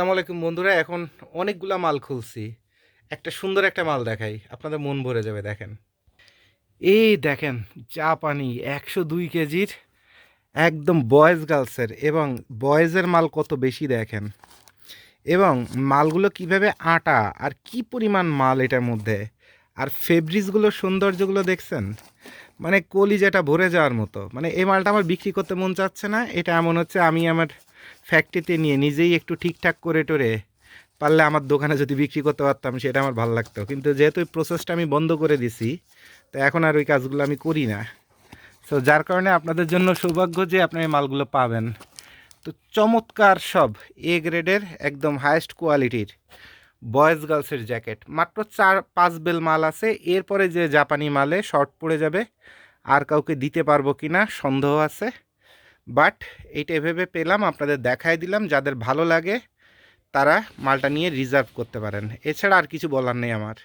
আসসালামু আলাইকুম বন্ধুরা, এখন অনেকগুলা মাল খুলছি। একটা সুন্দর একটা মাল দেখাই, আপনাদের মন ভরে যাবে, দেখেন। এই দেখেন চা পানি একশো দুই কেজির একদম বয়েজ গার্লসের, এবং বয়েজের মাল কত বেশি দেখেন। এবং মালগুলো কীভাবে আটা, আর কি পরিমাণ মাল এটার মধ্যে, আর ফেব্রিক্সগুলোর সৌন্দর্যগুলো দেখছেন? মানে কলিজাটা ভরে যাওয়ার মতো। মানে এই মালটা আমার বিক্রি করতে মন চাচ্ছে না, এটা এমন হচ্ছে আমি আমার ফ্যাক্টরিতে নিয়ে নিজেই একটু ঠিকঠাক করে টোরে পারলে আমার দোকানে যদি বিক্রি করতে পারতাম, সেটা আমার ভালো লাগতো। কিন্তু যেহেতু এই প্রসেসটা আমি বন্ধ করে দিছি, তো এখন আর ওই কাজগুলো আমি করি না। তো যার কারণে আপনাদের জন্য সৌভাগ্য যে আপনার এই মালগুলো পাবেন। তো চমৎকার সব এ গ্রেডের একদম হায়েস্ট কোয়ালিটির বয়েজ গার্লসের জ্যাকেট মাত্র চার, পাঁচ বেল মাল আছে। এরপরে যে জাপানি মালে শর্ট পড়ে যাবে, আর কাউকে দিতে পারব কি না সন্দেহ আছে। বাট এইটা এভাবে পেলাম, আপনাদের দেখাই দিলাম, যাদের ভালো লাগে তারা মালটা নিয়ে রিজার্ভ করতে পারেন। এছাড়া আর কিছু বলার নেই আমার।